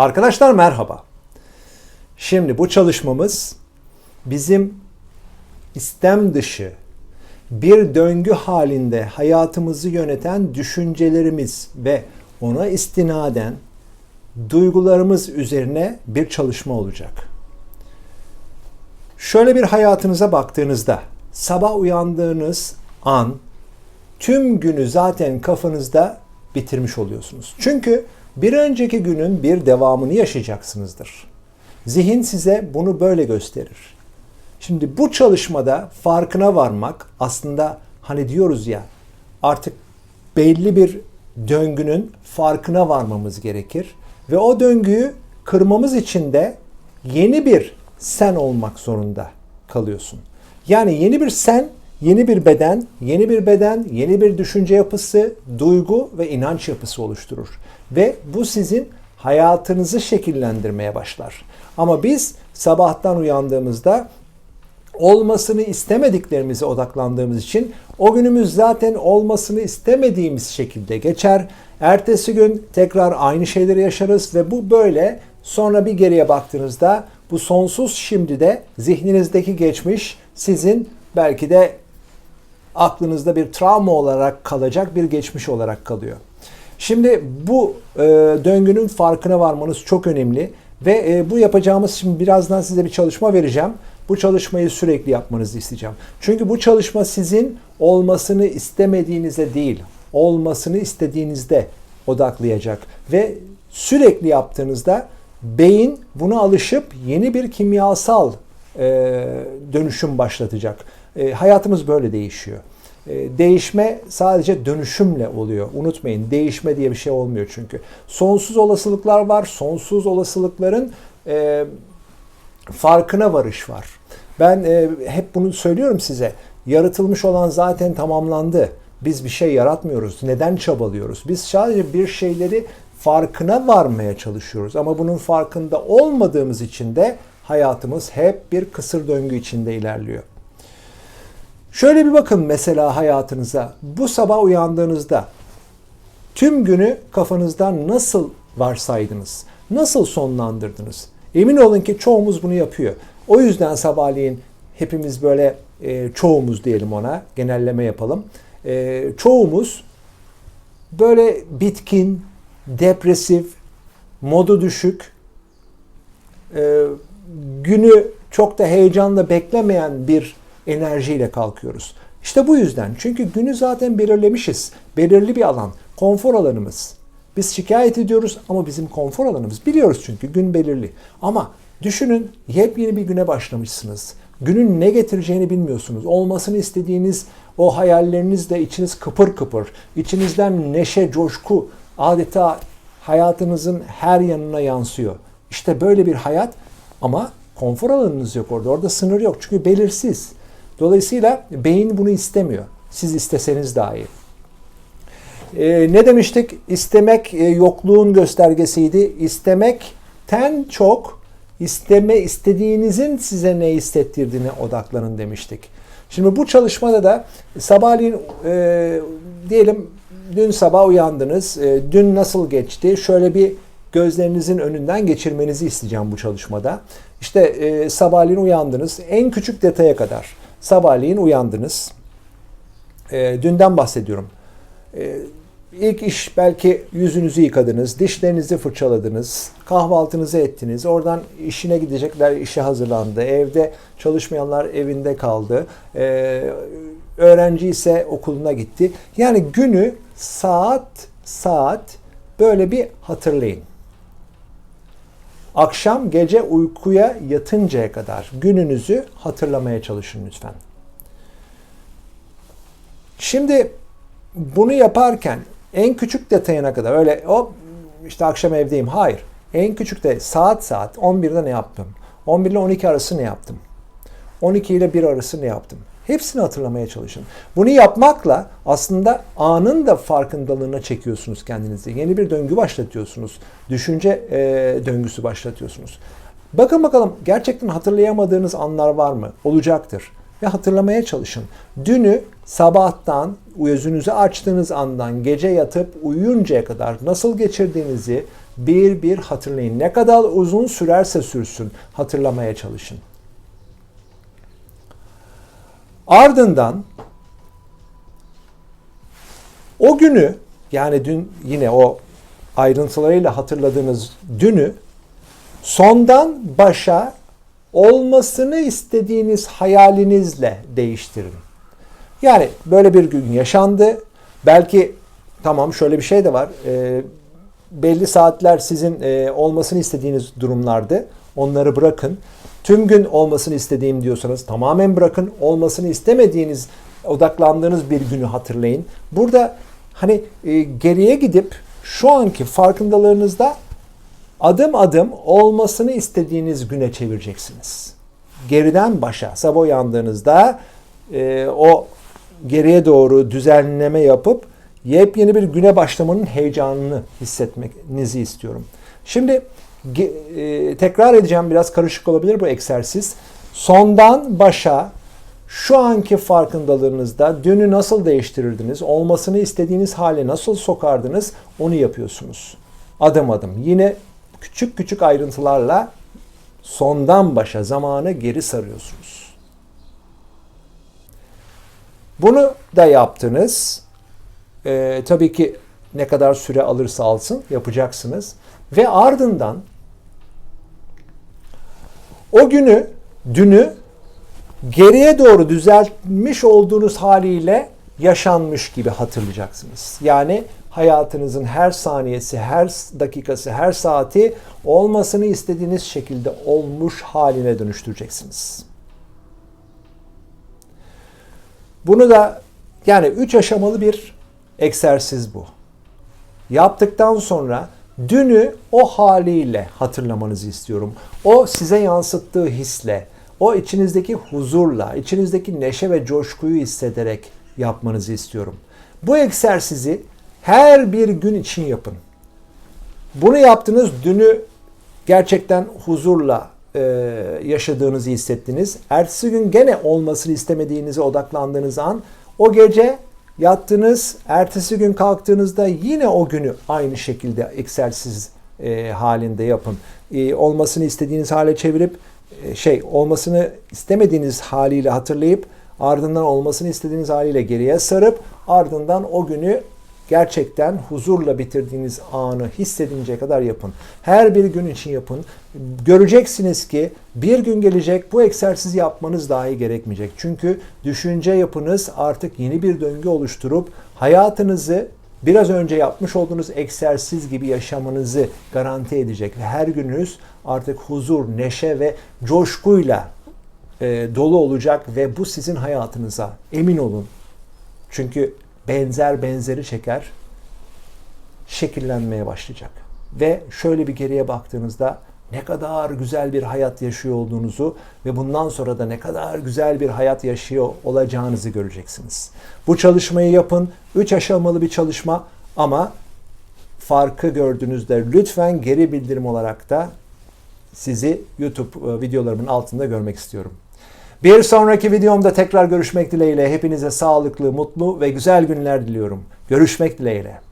Arkadaşlar merhaba. Şimdi bu çalışmamız bizim istem dışı bir döngü halinde hayatımızı yöneten düşüncelerimiz ve ona istinaden duygularımız üzerine bir çalışma olacak. Şöyle bir hayatınıza baktığınızda sabah uyandığınız an tüm günü zaten kafanızda bitirmiş oluyorsunuz. Çünkü bir önceki günün bir devamını yaşayacaksınızdır. Zihin size bunu böyle gösterir. Şimdi bu çalışmada farkına varmak aslında hani diyoruz ya artık belli bir döngünün farkına varmamız gerekir ve o döngüyü kırmamız için de yeni bir sen olmak zorunda kalıyorsun. Yani yeni bir sen, yeni bir beden, yeni bir beden, yeni bir düşünce yapısı, duygu ve inanç yapısı oluşturur. Ve bu sizin hayatınızı şekillendirmeye başlar. Ama biz sabahtan uyandığımızda olmasını istemediklerimize odaklandığımız için o günümüz zaten olmasını istemediğimiz şekilde geçer. Ertesi gün tekrar aynı şeyleri yaşarız ve bu böyle sonra bir geriye baktığınızda bu sonsuz şimdi de zihninizdeki geçmiş sizin belki de aklınızda bir travma olarak kalacak bir geçmiş olarak kalıyor. Şimdi bu e, döngünün farkına varmanız çok önemli ve e, bu yapacağımız şimdi birazdan size bir çalışma vereceğim. Bu çalışmayı sürekli yapmanızı isteyeceğim. Çünkü bu çalışma sizin olmasını istemediğinize değil, olmasını istediğinizde odaklayacak ve sürekli yaptığınızda beyin buna alışıp yeni bir kimyasal e, dönüşüm başlatacak. E, hayatımız böyle değişiyor. E, değişme sadece dönüşümle oluyor. Unutmayın değişme diye bir şey olmuyor çünkü. Sonsuz olasılıklar var. Sonsuz olasılıkların e, farkına varış var. Ben e, hep bunu söylüyorum size. Yaratılmış olan zaten tamamlandı. Biz bir şey yaratmıyoruz. Neden çabalıyoruz? Biz sadece bir şeyleri farkına varmaya çalışıyoruz. Ama bunun farkında olmadığımız için de hayatımız hep bir kısır döngü içinde ilerliyor. Şöyle bir bakın mesela hayatınıza. Bu sabah uyandığınızda tüm günü kafanızdan nasıl varsaydınız? Nasıl sonlandırdınız? Emin olun ki çoğumuz bunu yapıyor. O yüzden sabahleyin hepimiz böyle e, çoğumuz diyelim ona genelleme yapalım. E, çoğumuz böyle bitkin, depresif, modu düşük, e, günü çok da heyecanla beklemeyen bir enerjiyle kalkıyoruz. İşte bu yüzden. Çünkü günü zaten belirlemişiz. Belirli bir alan. Konfor alanımız. Biz şikayet ediyoruz ama bizim konfor alanımız. Biliyoruz çünkü gün belirli. Ama düşünün yepyeni bir güne başlamışsınız. Günün ne getireceğini bilmiyorsunuz. Olmasını istediğiniz o hayallerinizle içiniz kıpır kıpır. İçinizden neşe, coşku adeta hayatınızın her yanına yansıyor. İşte böyle bir hayat ama konfor alanınız yok orada. Orada sınır yok. Çünkü belirsiz. Dolayısıyla beyin bunu istemiyor. Siz isteseniz dahi. Ee, ne demiştik? İstemek e, yokluğun göstergesiydi. İstemekten çok isteme istediğinizin size ne hissettirdiğine odaklanın demiştik. Şimdi bu çalışmada da sabahleyin e, diyelim dün sabah uyandınız. E, dün nasıl geçti? Şöyle bir gözlerinizin önünden geçirmenizi isteyeceğim bu çalışmada. İşte e, sabahleyin uyandınız. En küçük detaya kadar sabahleyin uyandınız. E, dünden bahsediyorum. E, ilk iş belki yüzünüzü yıkadınız, dişlerinizi fırçaladınız, kahvaltınızı ettiniz. Oradan işine gidecekler, işe hazırlandı. Evde çalışmayanlar evinde kaldı. E, öğrenci ise okuluna gitti. Yani günü saat saat böyle bir hatırlayın. Akşam gece uykuya yatıncaya kadar gününüzü hatırlamaya çalışın lütfen. Şimdi bunu yaparken en küçük detayına kadar öyle hop işte akşam evdeyim. Hayır. En küçük de saat saat 11'de ne yaptım? 11 ile 12 arası ne yaptım? 12 ile 1 arası ne yaptım? Hepsini hatırlamaya çalışın. Bunu yapmakla aslında anın da farkındalığına çekiyorsunuz kendinizi. Yeni bir döngü başlatıyorsunuz. Düşünce e, döngüsü başlatıyorsunuz. Bakın bakalım gerçekten hatırlayamadığınız anlar var mı? Olacaktır. Ve hatırlamaya çalışın. Dünü sabahtan gözünüzü açtığınız andan gece yatıp uyuyuncaya kadar nasıl geçirdiğinizi bir bir hatırlayın. Ne kadar uzun sürerse sürsün hatırlamaya çalışın. Ardından o günü yani dün yine o ayrıntılarıyla hatırladığınız dünü sondan başa olmasını istediğiniz hayalinizle değiştirin. Yani böyle bir gün yaşandı. Belki tamam şöyle bir şey de var. E, belli saatler sizin e, olmasını istediğiniz durumlardı. Onları bırakın. Tüm gün olmasını istediğim diyorsanız tamamen bırakın. Olmasını istemediğiniz, odaklandığınız bir günü hatırlayın. Burada hani e, geriye gidip şu anki farkındalığınızda adım adım olmasını istediğiniz güne çevireceksiniz. Geriden başa sabah uyandığınızda e, o geriye doğru düzenleme yapıp yepyeni bir güne başlamanın heyecanını hissetmenizi istiyorum. Şimdi e, tekrar edeceğim biraz karışık olabilir bu egzersiz. Sondan başa şu anki farkındalığınızda dünü nasıl değiştirirdiniz, olmasını istediğiniz hale nasıl sokardınız onu yapıyorsunuz. Adım adım. Yine küçük küçük ayrıntılarla sondan başa zamanı geri sarıyorsunuz. Bunu da yaptınız. Ee, tabii ki ne kadar süre alırsa alsın yapacaksınız. Ve ardından o günü, dünü geriye doğru düzeltmiş olduğunuz haliyle yaşanmış gibi hatırlayacaksınız. Yani hayatınızın her saniyesi, her dakikası, her saati olmasını istediğiniz şekilde olmuş haline dönüştüreceksiniz. Bunu da yani üç aşamalı bir egzersiz bu. Yaptıktan sonra dünü o haliyle hatırlamanızı istiyorum. O size yansıttığı hisle, o içinizdeki huzurla, içinizdeki neşe ve coşkuyu hissederek yapmanızı istiyorum. Bu egzersizi her bir gün için yapın. Bunu yaptınız, dünü gerçekten huzurla e, yaşadığınızı hissettiniz. Ertesi gün gene olmasını istemediğinize odaklandığınız an o gece yattınız, ertesi gün kalktığınızda yine o günü aynı şekilde egzersiz e, halinde yapın. E, olmasını istediğiniz hale çevirip e, şey olmasını istemediğiniz haliyle hatırlayıp ardından olmasını istediğiniz haliyle geriye sarıp ardından o günü gerçekten huzurla bitirdiğiniz anı hissedinceye kadar yapın. Her bir gün için yapın. Göreceksiniz ki bir gün gelecek bu egzersizi yapmanız dahi gerekmeyecek. Çünkü düşünce yapınız artık yeni bir döngü oluşturup hayatınızı biraz önce yapmış olduğunuz egzersiz gibi yaşamanızı garanti edecek ve her gününüz artık huzur, neşe ve coşkuyla e, dolu olacak ve bu sizin hayatınıza emin olun. Çünkü benzer benzeri çeker şekillenmeye başlayacak. Ve şöyle bir geriye baktığınızda ne kadar güzel bir hayat yaşıyor olduğunuzu ve bundan sonra da ne kadar güzel bir hayat yaşıyor olacağınızı göreceksiniz. Bu çalışmayı yapın. Üç aşamalı bir çalışma ama farkı gördüğünüzde lütfen geri bildirim olarak da sizi YouTube e, videolarımın altında görmek istiyorum. Bir sonraki videomda tekrar görüşmek dileğiyle hepinize sağlıklı, mutlu ve güzel günler diliyorum. Görüşmek dileğiyle.